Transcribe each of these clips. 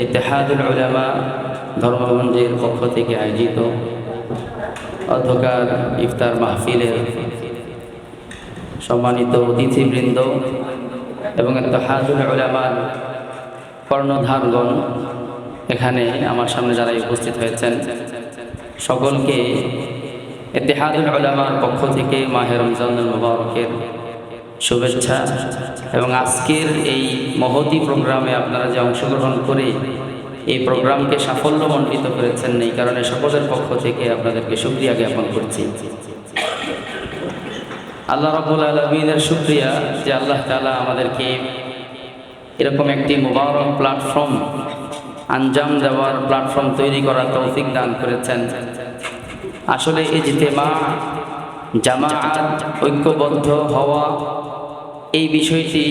ইতিহাদুল উলামা ধর্মগঞ্জের পক্ষ থেকে আয়োজিত অধ্যকার ইফতার মাহফিলের সম্মানিত অতিথিবৃন্দ এবং ইতিহাদুল উলামার কর্ণধারগণ এখানে আমার সামনে যারা উপস্থিত হয়েছেন, সকলকে ইতিহাদুল উলামার পক্ষ থেকে মাহের রমজানুল মুবারকের শুভেচ্ছা। এবং আজকের এই মহতি প্রোগ্রামে আপনারা যে অংশগ্রহণ করে এই প্রোগ্রামকে সাফল্যমণ্ডিত করেছেন, এই কারণে সকলের পক্ষ থেকে আপনাদেরকে সুক্রিয়া জ্ঞাপন করছি। আল্লাহ রবুল আলমিনের সুক্রিয়া যে আল্লাহ তালা আমাদেরকে এরকম একটি মোবারক প্ল্যাটফর্ম, আঞ্জাম দেওয়ার প্ল্যাটফর্ম তৈরি করার তৌফিক দান করেছেন। আসলে এই জিতেমা জামাআত ঐক্যবদ্ধ হওয়া এই বিষয়টি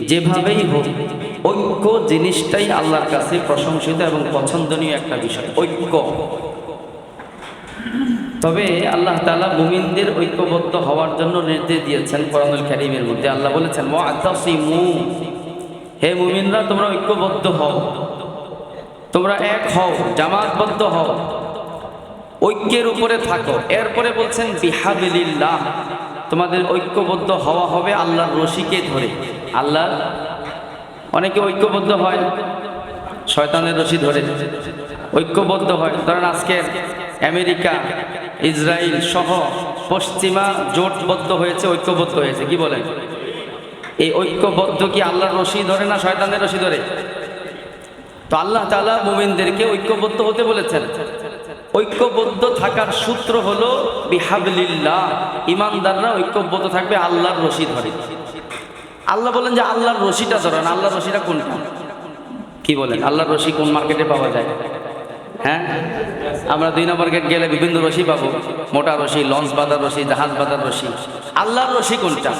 যেভাবেই হোক, ঐক্য জিনিসটাই আল্লাহর কাছে প্রশংসিত এবং পছন্দনীয় একটা বিষয়, ঐক্য। তবে আল্লাহ তালা মুমিনদের ঐক্যবদ্ধ হওয়ার জন্য নির্দেশ দিয়েছেন কোরআনুল কারিমের মধ্যে। আল্লাহ বলেছেন মু হে মুমিনরা, তোমরা ঐক্যবদ্ধ হও। তোমরা এক হও, জামাতবদ্ধ হও। ঐক্যের উপরে থাকো। এরপরে বলছেন বিহাবিল্লাহ তোমাদের ঐক্যবদ্ধ হওয়া হবে আল্লাহর রশিকে ধরে। আল্লাহ অনেকে ঐক্যবদ্ধ হয়, শয়তানের রশি ধরে। ঐক্যবদ্ধ হয়। ধরেন আজকে আমেরিকা ইসরায়েল সহ পশ্চিমা জোটবদ্ধ হয়েছে, ঐক্যবদ্ধ হয়েছে। কি বলেন? এই ঐক্যবদ্ধ কি আল্লাহর রশি ধরে না শয়তানের রশি ধরে? তো আল্লাহ তালা মুমিনদেরকে ঐক্যবদ্ধ হতে বলেছেন। ঐক্যবদ্ধ থাকার সূত্র হলো বিহাবলিল্লাহ। ইমানদাররা ঐক্যবদ্ধ থাকবে আল্লাহর রশি ধরে আল্লাহ বলেন যে আল্লাহর রশিটা ধরেন আল্লাহর রশিটা কোনটা? কি বলেন? আল্লাহর রশি কোন মার্কেটে পাওয়া যায়? হ্যাঁ? আমরা দুই নম্বর গেট গেলে বিভিন্ন রশি পাবো। মোটা রশি, লঞ্চ বাঁধার রশি, জাহাজ বাঁধার রশি। আল্লাহর রশি কোনটা?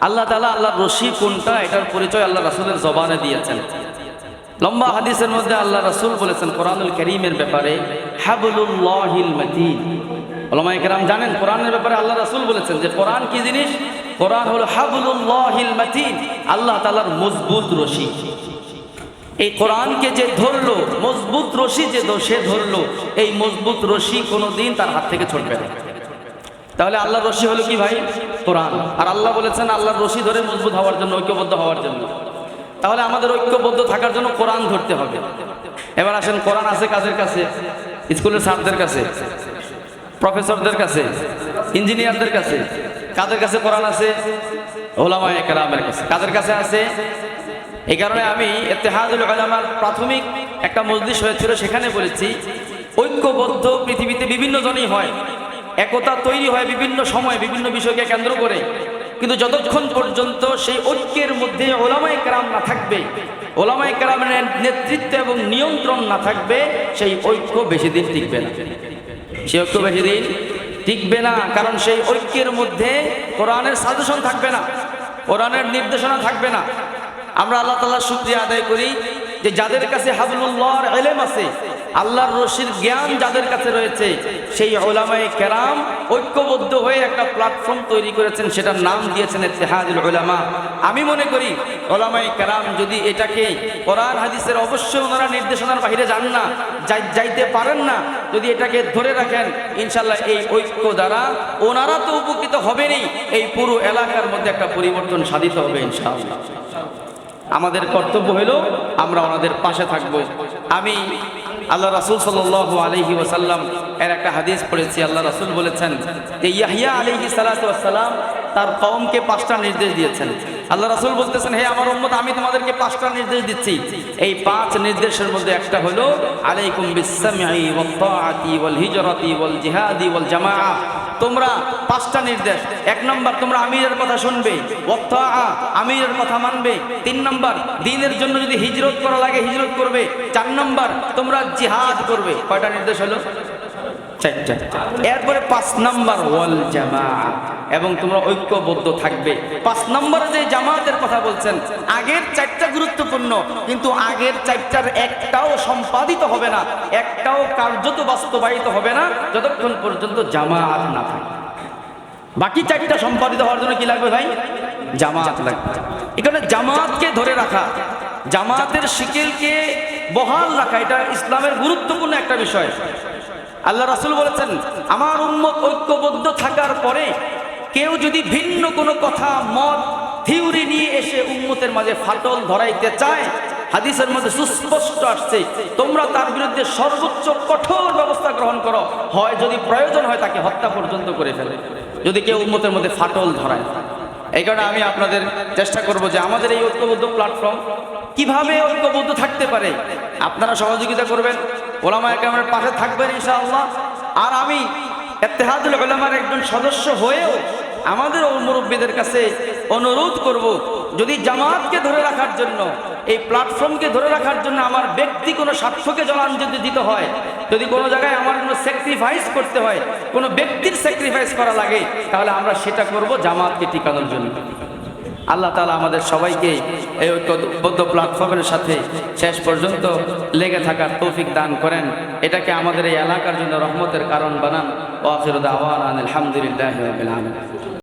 আল্লাহ তালা আল্লাহর রশি কোনটা? এটার পরিচয় আল্লাহ রাসুলের জবানে দিয়েছেন। লম্বা হাদিসের মধ্যে আল্লাহ রাসুল বলেছেন কোরআনুল করিমের ব্যাপারে হাবুল্লাহিল মাতিন জানেন, কোরআনের ব্যাপারে আল্লাহ রাসুল বলেছেন যে কোরআন কি জিনিস? কোরআন হলো মাতিন আল্লাহ তালার মজবুত রশি। এই কোরআনকে যে ধরলো, মজবুত রশি যে সে ধরলো, এই মজবুত রশি কোনোদিন তার হাত থেকে ছড়বে না। তাহলে আল্লাহর রশি হলো কি ভাই? কোরআন। আর আল্লাহ বলেছেন, আল্লাহর রশি ধরে মজবুত হওয়ার জন্য, ঐক্যবদ্ধ হওয়ার জন্য। তাহলে আমাদের ঐক্যবদ্ধ থাকার জন্য কোরআন ধরতে হবে। এবার আসেন, কোরআন আছে কাজের কাছে? স্কুলের স্যারদের কাছে, প্রফেসরদের কাছে, ইঞ্জিনিয়ারদের কাছে। কাদের কাছে কোরআন আছে? ওলামা একরামের কাছে। কাদের কাছে আছে? এই কারণে আমি এতেহাদুল আলামার প্রাথমিক একটা মজলিস হয়েছিল, সেখানে বলেছি, ঐক্যবদ্ধ পৃথিবীতে বিভিন্ন জনই হয়। একতা তৈরি হয় বিভিন্ন সময়, বিভিন্ন বিষয়কে কেন্দ্র করে। কিন্তু যতক্ষণ পর্যন্ত সেই ঐক্যের মধ্যে ওলামাই কেরাম না থাকবে ওলামাই কেরামের নেতৃত্ব এবং নিয়ন্ত্রণ না থাকবে, সেই ঐক্য বেশি দিন টিকবে না। সেই ঐক্য বেশি দিন টিকবে না, কারণ সেই ঐক্যের মধ্যে কোরআনের সাজেশন থাকবে না, কোরআনের নির্দেশনা থাকবে না। আমরা আল্লাহ তাল্লাহ শুক্রিয়া আদায় করি যে যাদের কাছে হাবলুল্লাহর এলেম আছে আল্লাহর রশির জ্ঞান যাদের কাছে রয়েছে, সেই ওলামাই কেরাম ঐক্যবদ্ধ হয়ে একটা প্ল্যাটফর্ম তৈরি করেছেন, সেটার নাম দিয়েছেন ইত্তেহাদুল ওলামা আমি মনে করি ওলামাই কেরাম যদি এটাকে কোরআন, হাদিসের অবশ্যই ওনারা নির্দেশনার বাইরে যান না যাইতে পারেন না, যদি এটাকে ধরে রাখেন ইনশাল্লাহ এই ঐক্য দ্বারা ওনারা তো উপকৃত হবেনই, এই পুরো এলাকার মধ্যে একটা পরিবর্তন সাধিত হবে ইনশাআল্লাহ। আমাদের কর্তব্য হলো, আমরা ওনাদের পাশে থাকব। আমি আল্লাহ রাসুল সাল আলহি ওসাল্লাম এর একটা হাদিস পড়েছি, আল্লাহ রাসুল বলেছেন যে ইয়াহিয়া আলহি সালাম তার কমকে পাঁচটা নির্দেশ দিয়েছেন। আল্লাহ রাসুল বলতেছেন, হে আমার উম্মত, আমি তোমাদেরকে পাঁচটা নির্দেশ দিচ্ছি। এই পাঁচ নির্দেশের মধ্যে একটা হলো, আলাইকুম বিসামি জিহাদি তোমরা পাঁচটা নির্দেশ। এক নম্বর, তোমরা আমিরের কথা শুনবে। আমিরের কথা মানবে। তিন নম্বর, দিনের জন্য যদি হিজরত করা লাগে, হিজরত করবে। চার নম্বর, তোমরা জিহাদ করবে। কয়টা নির্দেশ হলো? এরপরে পাঁচ নম্বর ওয়াল জামা এবং তোমরা ঐক্যবদ্ধ থাকবে। পাঁচ নম্বরে যে জামাতের কথা বলছেন, আগের চারটা গুরুত্বপূর্ণ, কিন্তু আগের চারটার একটাও সম্পাদিত হবে না, একটাও কার্যত বাস্তবায়িত হবে না, যতক্ষণ পর্যন্ত জামাত না থাকে। বাকি চারটা সম্পাদিত হওয়ার জন্য কি লাগবে ভাই? জামাত লাগবে। এখানে জামাতকে ধরে রাখা, জামাতের শিকিলকে বহাল রাখা, এটা ইসলামের গুরুত্বপূর্ণ একটা বিষয়। আল্লাহ রাসুল বলেছেন, আমার উম্মত ঐক্যবদ্ধ থাকার পরে কেউ যদি ভিন্ন কোনো কথা, মত, থিওরি নিয়ে এসে উম্মতের মাঝে ফাটল ধরাইতে চায়, হাদিসের মধ্যে সুস্পষ্ট আসছে, তোমরা তার বিরুদ্ধে সর্বোচ্চ কঠোর ব্যবস্থা গ্রহণ করো। হয় যদি প্রয়োজন হয় তাকে হত্যা পর্যন্ত করে ফেলে, যদি কেউ উম্মতের মধ্যে ফাটল ধরায়। এই কারণে আমি আপনাদের চেষ্টা করব যে আমাদের এই ঐক্যবদ্ধ প্ল্যাটফর্ম কীভাবে ঐক্যবদ্ধ থাকতে পারে। আপনারা সহযোগিতা করবেন, ওলামা একরামের পাশে থাকবেন ইনশাআল্লাহ। আর আমি এত্তেহাদুল ওলামার একজন সদস্য হয়েও আমাদের মুরব্বীদের কাছে অনুরোধ করব, যদি জামাতকে ধরে রাখার জন্য, এই প্ল্যাটফর্মকে ধরে রাখার জন্য আমার ব্যক্তি কোনো স্বার্থকে জলাঞ্জলি দিতে হয়, যদি কোনো জায়গায় আমার কোনো স্যাক্রিফাইস করতে হয়, কোনো ব্যক্তির স্যাক্রিফাইস করা লাগে, তাহলে আমরা সেটা করব জামাতকে টিকানোর জন্য। আল্লাহ তালা আমাদের সবাইকে এই ঐক্যবদ্ধ প্ল্যাটফর্মের সাথে শেষ পর্যন্ত লেগে থাকার তৌফিক দান করেন। এটাকে আমাদের এই এলাকার জন্য রহমতের কারণ বানান। ও আখির দাওয়ান আলহামদুলিল্লাহ